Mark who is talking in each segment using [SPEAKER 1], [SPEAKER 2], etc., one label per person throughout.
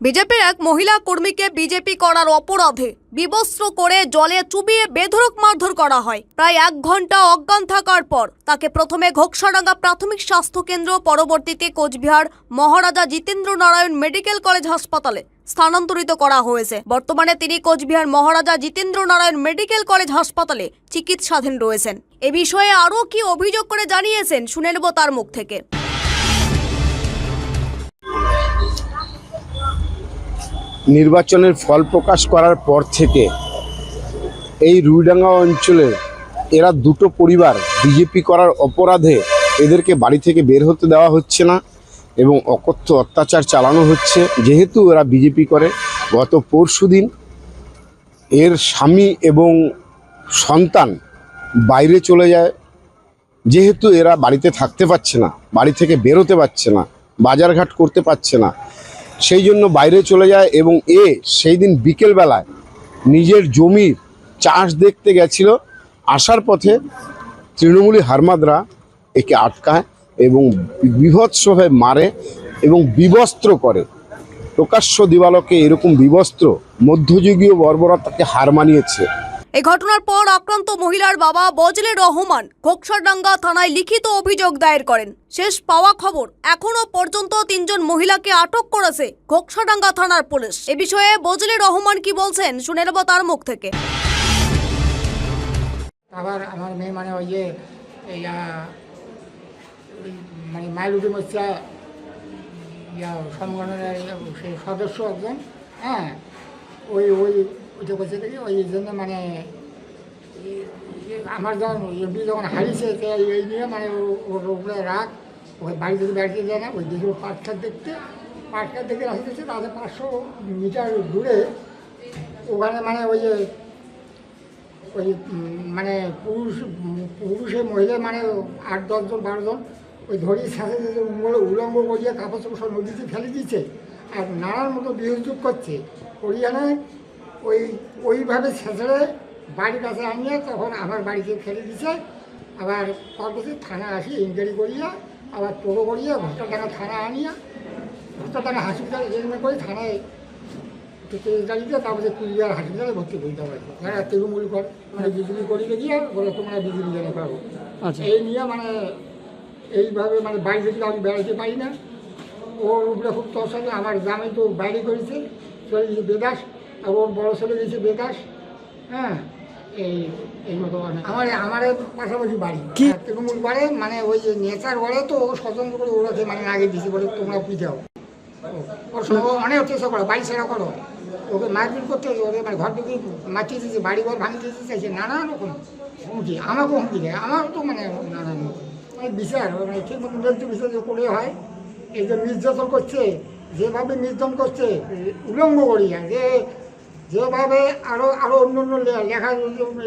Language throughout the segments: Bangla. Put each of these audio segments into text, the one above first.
[SPEAKER 1] বিজেপির এক মহিলা কর্মীকে বিজেপি করার অপরাধে বিবস্ত্র করে জলে চুবিয়ে বেধড়ক মারধর করা হয়। প্রায় এক ঘণ্টা অজ্ঞান থাকার পর তাকে প্রথমে ঘোকসাডাঙ্গা প্রাথমিক স্বাস্থ্য কেন্দ্র পরবর্তীতে কোচবিহার, মহারাজা জিতেন্দ্র নারায়ণ মেডিকেল কলেজ হাসপাতালে স্থানান্তরিত করা হয়েছে। বর্তমানে তিনি কোচবিহার মহারাজা জিতেন্দ্র নারায়ণ মেডিকেল কলেজ হাসপাতালে চিকিৎসাধীন রয়েছেন। এ বিষয়ে আরও কি অভিযোগ করে জানিয়েছেন শুনে নেব তার মুখ থেকে।
[SPEAKER 2] নির্বাচনের ফল প্রকাশ করার পর থেকে এই রুইডাঙ্গা অঞ্চলে এরা দুটো পরিবার, বিজেপি করার অপরাধে এদেরকে বাড়ি থেকে বের হতে দেওয়া হচ্ছে না এবং অকথ্য অত্যাচার চালানো হচ্ছে। যেহেতু এরা বিজেপি করে, গত পরশু দিন এর স্বামী এবং সন্তান বাইরে চলে যায়। যেহেতু এরা বাড়িতে থাকতে পারছে না, বাড়ি থেকে বেরোতে পারছে না, বাজারঘাট করতে পারছে না সেই জন্য বাইরে চলে যায় এবং এ সেই দিন বিকেলবেলায় নিজের জমির চাষ দেখতে গেছিল। আসার পথে তৃণমূলী হারমাদরা একে আটকায় এবং বিভৎসভাবে মারে এবং বিবস্ত্র করে। প্রকাশ্য দিবালকে এরকম বিবস্ত্র মধ্যযুগীয় বর্বরতাকে হার মানিয়েছে।
[SPEAKER 1] এই ঘটনার পর আক্রান্ত মহিলার বাবা বজলে রহমান ঘোকসাডাঙ্গা থানায় লিখিত অভিযোগ দায়ের করেন। শেষ পাওয়া খবর এখনও পর্যন্ত তিনজন মহিলাকে আটক করেছে ঘোকসাডাঙ্গা থানার পুলিশ। এ বিষয়ে বজলে রহমান কি বলছেন শুনে নেব তার মুখ থেকে।
[SPEAKER 3] আবার আমার মেয়ে মানে ওই যে মানে মাইলুটি ইয়া সংগঠনের সদস্য একজন হ্যাঁ ওই ওই ওইটা করছে দেখি ওই জন্য মানে আমার যখন এমপি যখন হারিয়েছে এই নিয়ে মানে ওর উপরে রাগ ওই বাড়ি থেকে বাড়িতে যায় না ওই দেখি পাটখার দেখতে পাটখার দেখে আসতেছে তাদের পাঁচশো মিটার দূরে ওখানে মানে ওই যে ওই মানে পুরুষ পুরুষে মহিলা মানে আট দশজন বারোজন ওই ধরির সাথে উলঙ্গ করিয়ে কাপড় চোপড় সব নদীতে ফেলে দিচ্ছে আর নানান মতো বিয়োগ করছে করিয়ানে ওই ওইভাবে ছেঁচড়ে বাড়ির কাছে আনিয়ে তখন আমার বাড়িতে ফেলে দিচ্ছে আবার পরবর্তী থানা আসি ইনকোয়ারি করিয়া আবার টোটো করিয়া ভোটারডাঙ্গা থানা আনিয়া ভোটারডাঙ্গা হসপিটাল এখানে করে থানায় গাড়িতে তারপরে কুচবিহার হসপিটালে ভর্তি করতে হবে যারা তৃণমূল করে মানে বিজেপি করিয়ে গিয়ে বলে তোমরা বিজেপি জানে পাবো
[SPEAKER 4] আচ্ছা।
[SPEAKER 3] এই নিয়ে মানে এইভাবে মানে বাইরে থেকে আমি বেড়াতে পারি না। ওর উপরে খুব তসল আমার গ্রামে তো বাইরে করেছে চলে বেদাস আর ওর বড় ছেলে গেছে বেদাস হ্যাঁ এই এই মতো আমার আমার পাশাপাশি বাড়ি। তৃণমূল করে মানে ওই যে নেচার বলে তো ও স্বতন্ত্র করে ওরাকে মানে আগে দিয়েছে বলে তোমরা পিঠাও ওর সঙ্গে অনেক চেষ্টা করো বাড়ি ছেড়া করো। ওকে মারপিট করতে ওকে মানে ঘর দিয়েছে বাড়ি ঘর ভাঙিয়ে দিতে চাইছে নানান রকম হুমকি আমাকেও হুমকি দেয়। আমারও তো মানে নানান মানে বিচার মানে ঠিক মতো ন্যায্য বিচার যে করে হয় এই যে নির্যাতন করছে যেভাবে নির্যাতন করছে উলঙ্গ করিয়া যে যেভাবে আরও আরও অন্য অন্য লেখা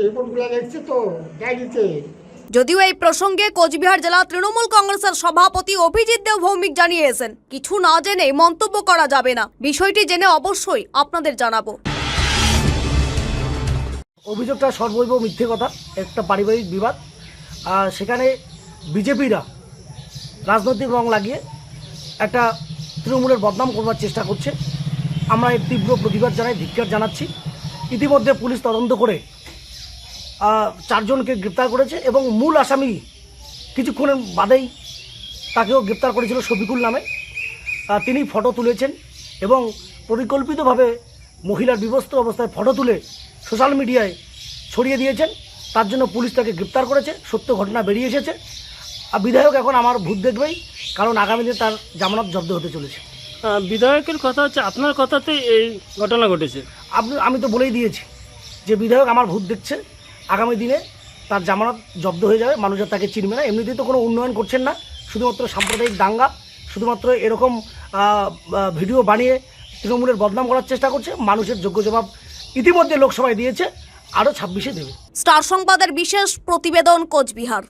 [SPEAKER 3] রিপোর্টগুলো তো ডায়েরিতে
[SPEAKER 1] যদিও এই প্রসঙ্গে কোচবিহার জেলা তৃণমূল কংগ্রেসের সভাপতি অভিজিৎ দেব ভৌমিক জানিয়েছেন কিছু না জেনে মন্তব্য করা যাবে না। বিষয়টি জেনে অবশ্যই আপনাদের জানাব।
[SPEAKER 4] অভিযোগটা সর্বৈব মিথ্যে কথা একটা পারিবারিক বিবাদ আর সেখানে বিজেপিরা রাজনৈতিক রং লাগিয়ে একটা তৃণমূলের বদনাম করবার চেষ্টা করছে। আমরা এর তীব্র প্রতিবাদ জানাই, ধিক্কার জানাচ্ছি। ইতিমধ্যে পুলিশ তদন্ত করে চারজনকে গ্রেপ্তার করেছে এবং মূল আসামি কিছুক্ষণের বাদেই তাকেও গ্রেপ্তার করেছিল শফিকুল নামে। তিনি ফটো তুলেছেন এবং পরিকল্পিতভাবে মহিলার বিবস্ত্র অবস্থায় ফটো তুলে সোশ্যাল মিডিয়ায় ছড়িয়ে দিয়েছেন। তার জন্য পুলিশ তাকে গ্রেপ্তার করেছে, সত্য ঘটনা বেরিয়ে এসেছে। আর বিধায়ক এখন আমার ভূত দেখবেই, কারণ আগামী দিনে তার জামানত জব্দ হতে চলেছে।
[SPEAKER 5] বিধায়কের কথা হচ্ছে আপনার কথাতে এই ঘটনা ঘটেছে।
[SPEAKER 4] আপনি আমি তো বলেই দিয়েছি যে বিধায়ক আমার ভূত দেখছে আগামী দিনে তার জামানত জব্দ হয়ে যাবে মানুষ আর তাকে চিনবে না। এমনিতেই তো কোনো উন্নয়ন করছেন না শুধুমাত্র সাম্প্রদায়িক দাঙ্গা শুধুমাত্র এরকম ভিডিও বানিয়ে তৃণমূলের বদনাম করার চেষ্টা করছে মানুষের যোগ্য জবাব ইতিমধ্যে লোকসভায় দিয়েছে আরও ছাব্বিশে দেবে।
[SPEAKER 1] স্টার সংবাদের বিশেষ প্রতিবেদন কোচবিহার।